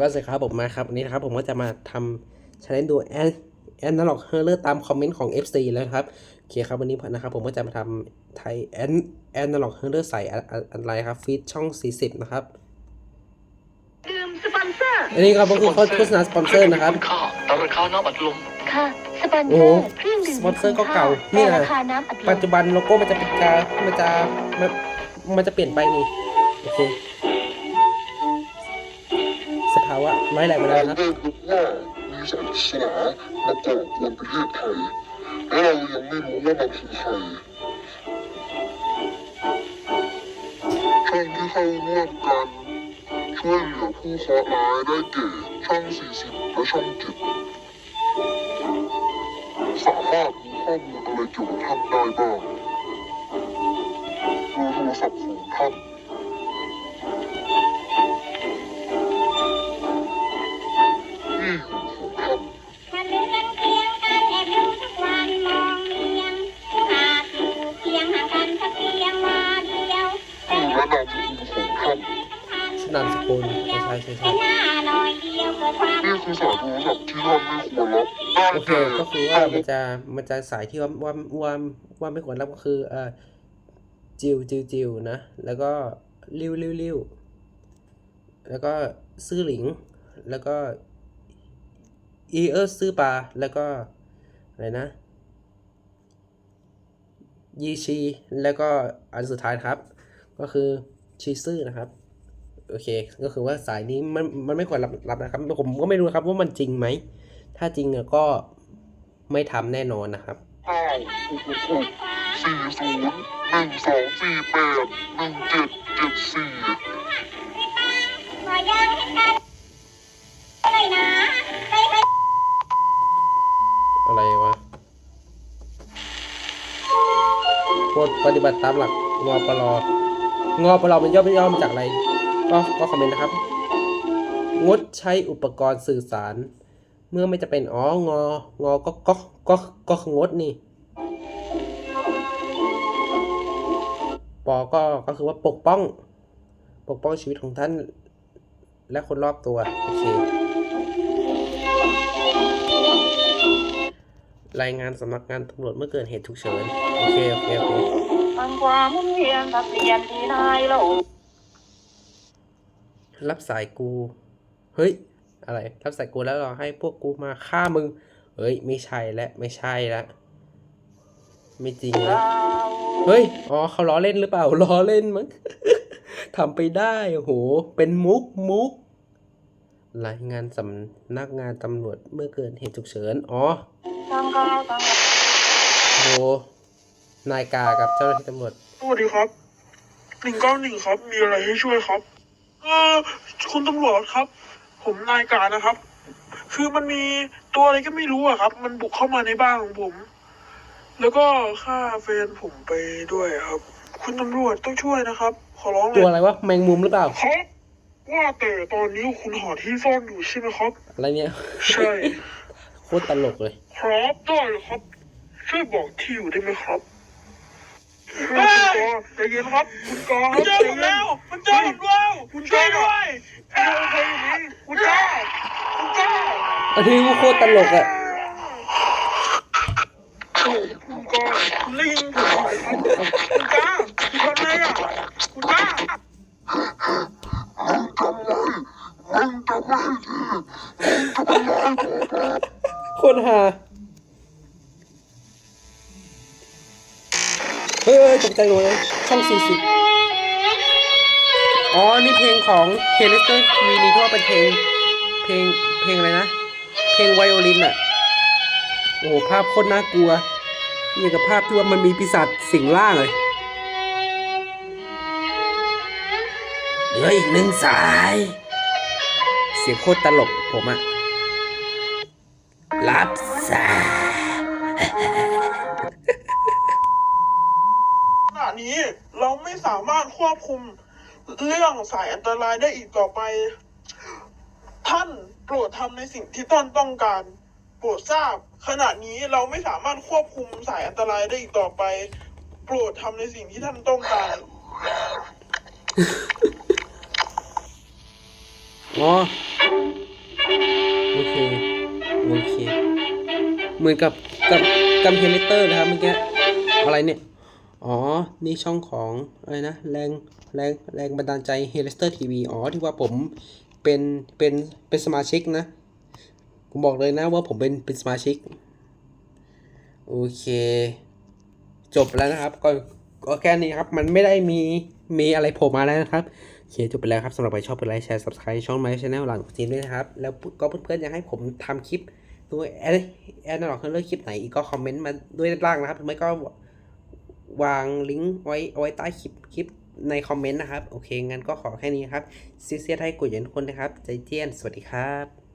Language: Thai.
ก็สวัสดีครับผมมาครับวันนี้นะครับผมก็จะมาทำช l เลนดูแอนแอนนาล็อกเฮอร์เลอร์ตามคอมเมนต์ของ FC แล้วนะครับโอเคครับวันนี้นะครับผมก็จะมาทำไทยแอนแอนนาล็อกเฮอร์เลอร์ใส่อะอะอะไรครับฟีดช่อง 40 นะครับดื่มสปอนเซอร์อันนี้ครับก็คือโฆษณาสปอนเซอร์นะครับค่าแต่ราคาน้ำอัดลมค่ะสปอนเซโอ้อโหร์เครื่องดื่มสปอนเซอร์ก็เก่าเนี่แต่ยราคาน้ำอัดลปัจมจุบันโลโก้มันจะเป็นจะมันจะมันมันจะเปลี่ยนไปนี่โอเคสภาวะร้อยแรงไปแล้วครับช่ามีสารสลามาก่อกวนประเทศไทยและเรายังไม่รู้ว่ามันคือใครช่องที่เข้าร่วมกันช่วยเหลือผู้เคราะห์ร้ายได้แก่ช่อง 40 และช่อง 7 สามารถรู้ข้อมูลอะไรเกี่ยวกับท่านได้บ้างเบอร์โทรศัพท์ของท่าน นามสกุลใช่ใช่ใช่เป็นหน้าหน่อยเดียวนี่คือสายโทรศัพท์ที่ท่านไม่ควรรับด้โอเคแก่ก็คือว่ามันจะมันจะสายที่ว่าว่าว่าว่าไม่ควรรับก็คือเอ่อจิวจิวจิวนะ แล้วก็ริ้วริ้วริ้วแล้วก็ซื่อหลิง แล้วก็อีเออร์ซื่อปลาแล้วก็อะไรนะยีชีแล้วก็อันสุดท้ายนะครับ ก็คือชีซื่อนะครับ โอเค ก็คือว่าสายนี้มันมันไม่ควรรับรับนะครับ ผมก็ไม่รู้ครับว่ามันจริงไหม ถ้าจริงก็ไม่ทำแน่นอนนะครับเก้าหกหกหกสี่ศูนย์หนึ่งสองสี่แปดหนึ่งจ็ดจ็ดสี่อะไรวะโปรดปฏิบัติตามหลักงอปลองอปลอมันย่อมย่อมาจากอะไร ก็ก็คอมเมนต์นะครับ งดใช้อุปกรณ์สื่อสาร เมื่อไม่จะเป็นอ๋ององอก็ก็ก็ก็งดนี่ปอก็ก็คือว่าปกป้อง ปกป้องชีวิตของท่าน และคนรอบตัวโอเครายงานสำนักงานตำรวจเมื่อเกิดเหตุฉุกเฉิน โอเค โอเค โอเค รับสายกู เฮ้ย อะไร รับสายกูแล้วเราให้พวกกูมาฆ่ามึง เฮ้ย ไม่ใช่และไม่ใช่ละไม่จริงแล้วเฮ้ย อ๋อเขาล้อเล่นหรือเปล่า ล้อเล่นมั้งทำไปได้โอ้โห เป็นมุกมุก รายงานสำนักงานตำรวจเมื่อเกิดเหตุฉุกเฉิน อ๋อโหนายกากับเจ้าหน้าที่ตำรวจสวัสดีครับหนึ่งเก้าหนึ่งครับ มีอะไรให้ช่วยครับ เออคุณตำรวจครับ ผมนายการนะครับ คือมันมีตัวอะไรก็ไม่รู้อะครับ มันบุกเข้ามาในบ้านของผม แล้วก็ฆ่าแฟนผมไปด้วยครับ คุณตำรวจต้องช่วยนะครับ ขอร้องเลตัวยอะไรวะแมงมุมหรือเปล่า ครับว่าแต่ตอนนี้คุณหาที่ซ่อนอยู่ใช่ไหมครับ อะไรเนี่ยใช่ โคตรตลกเลย ครับได้เลยครับ ช่วยบอกที่อยู่ได้ไหมครับคุณก อใจเย็นครับ คุณกอครับใจเย็นแล้ว มันเจอผมแล้วคุณช่วยด้วยเออใครอยู่นี่คุณกอคุณกออันนี้ก็โคตรตลกอะคุณกอคุณได้ยินผมไหมครับคุณกอคุณทำไงอะคุณกอมึงจำไว้ ฮ้ยตกใจเลยช่องสี่สิบอ๋อ นี่เพลงของเฮลิสเตอร์วีนี่ที่ว่าเป็นเพลง เพลง เพลงอะไรนะ เพลงไวโอลินอะโอ้โห ภาพโคตรน่ากลัว นี่กับภาพที่ว่ามันมีปีศาจสิงร่างเลยเหลืออีกหนึ่งสาย เสียงโคตรตลกผมอะรับสาย ขณะ นี้ เราไม่สามารถควบคุมเรื่องสายอันตรายได้อีกต่อไป ท่านโปรดทำในสิ่งที่ท่านต้องการโปรดทราบ ขณะนี้เราไม่สามารถควบคุมสายอันตรายได้อีกต่อไป โปรดทำในสิ่งที่ท่านต้องการอ๋อโอเคโอเค เหมือนกับกับกับเฮลิเตอร์นะครับเมื่อกี้อะไรเนี่ย อ๋อ นี่ช่องของอะไรนะ แรงแรงแรงบันดาลใจเฮลิเตอร์ทีวีอ๋อ ที่ว่าผมเป็นเป็นเป็นสมาชิกนะ ผมบอกเลยนะว่าผมเป็นเป็นสมาชิก โอเค จบแล้วนะครับ ก็ก็แค่นี้ครับ มันไม่ได้มีมีอะไรโผล่มาแล้วนะครับโอเคจบไปแล้วครับสำหรับใครชอบกดไลค์แชร์ subscribe ช่องไมค์ชาแนลหลังจีนด้วยนะครับ แล้วก็เพื่อนๆอยากให้ผมทำคลิปด้วยแอดแอดนาล็อกเลือกคลิปไหนอีกก็คอมเมนต์มาด้วยด้านล่างนะครับไม่ก็ วางลิงก์ไว้ไว้ใต้คลิปคลิปในคอมเมนต์นะครับ โอเค งั้นก็ขอแค่นี้ครับซีเซียไทยกุยเย็นทุกคนนะครับ ใจเจียน สวัสดีครับ